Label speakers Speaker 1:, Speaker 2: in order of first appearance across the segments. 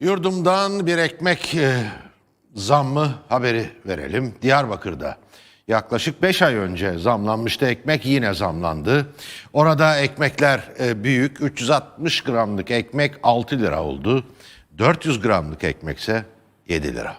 Speaker 1: Yurdumdan bir ekmek e, zammı haberi verelim. Diyarbakır'da yaklaşık 5 ay önce zamlanmıştı ekmek yine zamlandı. Orada ekmekler e, büyük 360 gramlık ekmek 6 lira oldu. 400 gramlık ekmekse 7 lira.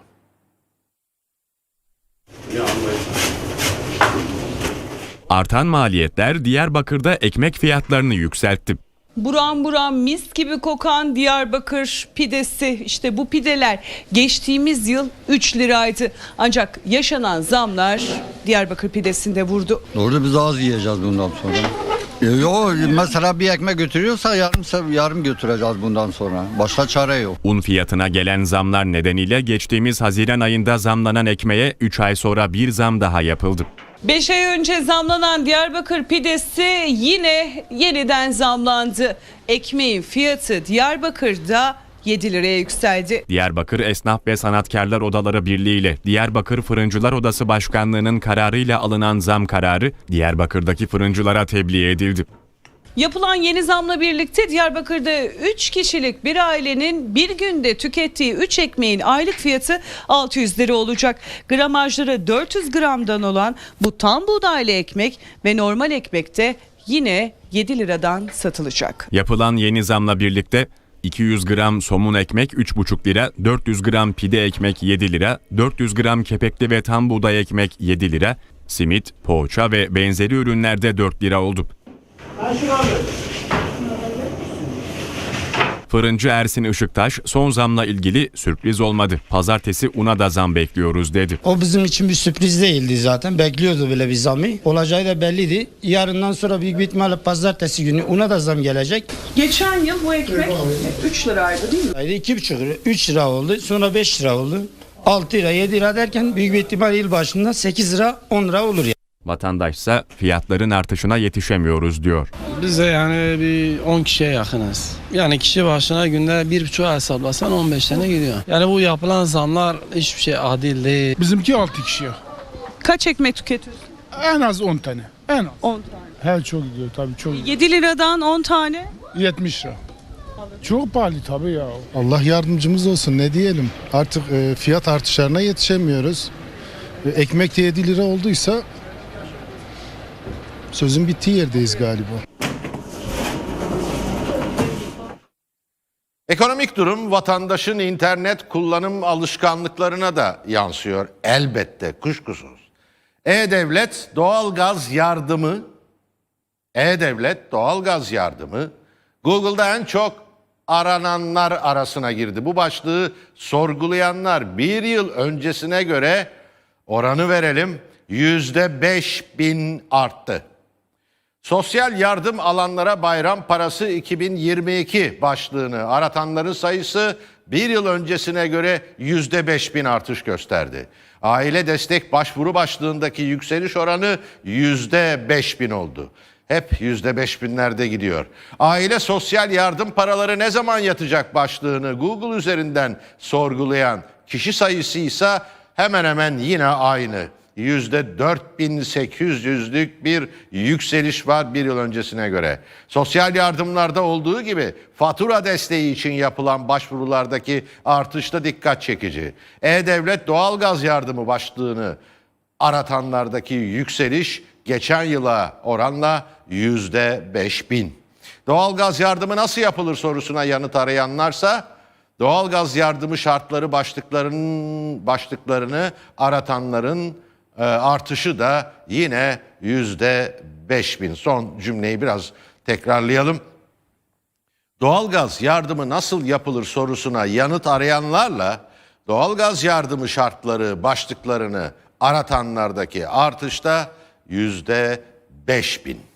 Speaker 2: Artan maliyetler Diyarbakır'da ekmek fiyatlarını yükseltti.
Speaker 3: Buram buram mis gibi kokan Diyarbakır pidesi işte bu pideler geçtiğimiz yıl 3 liraydı. Ancak yaşanan zamlar Diyarbakır pidesinde vurdu.
Speaker 4: Doğru biz az yiyeceğiz bundan sonra. E, Yok mesela bir ekmek götürüyorsa yarım yarım götüreceğiz bundan sonra. Başka çare yok.
Speaker 2: Un fiyatına gelen zamlar nedeniyle geçtiğimiz Haziran ayında zamlanan ekmeğe 3 ay sonra bir zam daha yapıldı.
Speaker 3: 5 ay önce zamlanan Diyarbakır pidesi yine yeniden zamlandı. Ekmeğin fiyatı Diyarbakır'da 7 liraya yükseldi.
Speaker 2: Diyarbakır Esnaf ve Sanatkarlar Odaları Birliği ile Diyarbakır Fırıncılar Odası Başkanlığı'nın kararıyla alınan zam kararı Diyarbakır'daki fırıncılara tebliğ edildi.
Speaker 3: Yapılan yeni zamla birlikte Diyarbakır'da 3 kişilik bir ailenin bir günde tükettiği 3 ekmeğin aylık fiyatı 600 lira olacak. Gramajları 400 gramdan olan bu tam buğdaylı ekmek ve normal ekmekte yine 7 liradan satılacak.
Speaker 2: Yapılan yeni zamla birlikte 200 gram somun ekmek 3,5 lira, 400 gram pide ekmek 7 lira, 400 gram kepekli ve tam buğday ekmek 7 lira, simit, poğaça ve benzeri ürünlerde 4 lira oldu. Fırıncı Ersin Işıktaş son zamla ilgili sürpriz olmadı. Pazartesi una da zam bekliyoruz dedi.
Speaker 5: O bizim için bir sürpriz değildi zaten. Bekliyordu bile bir zamı. Olacağı da belliydi. Yarından sonra büyük bir ihtimalle pazartesi günü una da zam gelecek.
Speaker 3: Geçen yıl bu ekmek 3 liraydı değil mi?
Speaker 5: Yani iki buçuk lira, 3 lira oldu. Sonra 5 lira oldu. 6 lira, 7 lira derken büyük bir ihtimal yıl başında 8 lira, 10 lira olur yani.
Speaker 2: Vatandaşsa fiyatların artışına yetişemiyoruz diyor.
Speaker 6: Biz de yani bir 10 kişiye yakınız. Yani kişi başına günde bir buçuk hesaplasan 15 tane gidiyor. Yani bu yapılan zamlar hiçbir şey adil değil.
Speaker 7: Bizimki 6 kişi.
Speaker 3: Kaç ekmek tüketiyorsun?
Speaker 7: En az 10 tane. En az.
Speaker 3: 10 tane.
Speaker 7: He çok gidiyor tabii çok.
Speaker 3: 7 liradan 10 tane.
Speaker 7: 70 lira. Çok pahalı tabii ya.
Speaker 8: Allah yardımcımız olsun ne diyelim. Artık e, fiyat artışlarına yetişemiyoruz. E, ekmek de 7 lira olduysa sözün bittiği yerdeyiz galiba.
Speaker 1: Ekonomik durum vatandaşın internet kullanım alışkanlıklarına da yansıyor elbette kuşkusuz. E-Devlet doğalgaz yardımı E-Devlet doğalgaz yardımı Google'da en çok arananlar arasına girdi. Bu başlığı sorgulayanlar bir yıl öncesine göre oranı verelim yüzde beş bin arttı. Sosyal yardım alanlara bayram parası 2022 başlığını aratanların sayısı bir yıl öncesine göre yüzde beş bin artış gösterdi. Aile destek başvuru başlığındaki yükseliş oranı yüzde beş bin oldu. Hep yüzde beş binlerde gidiyor. Aile sosyal yardım paraları ne zaman yatacak başlığını Google üzerinden sorgulayan kişi sayısı ise hemen hemen yine aynı. Yüzde 4800'lük bir yükseliş var bir yıl öncesine göre. Sosyal yardımlarda olduğu gibi fatura desteği için yapılan başvurulardaki artış da dikkat çekici. E-Devlet doğalgaz yardımı başlığını aratanlardaki yükseliş geçen yıla oranla yüzde 5000. Doğalgaz yardımı nasıl yapılır sorusuna yanıt arayanlarsa doğalgaz yardımı şartları başlıklarının başlıklarını aratanların e, artışı da yine yüzde 5000. Son cümleyi biraz tekrarlayalım. Doğalgaz yardımı nasıl yapılır sorusuna yanıt arayanlarla doğalgaz yardımı şartları başlıklarını aratanlardaki artışta yüzde 5000.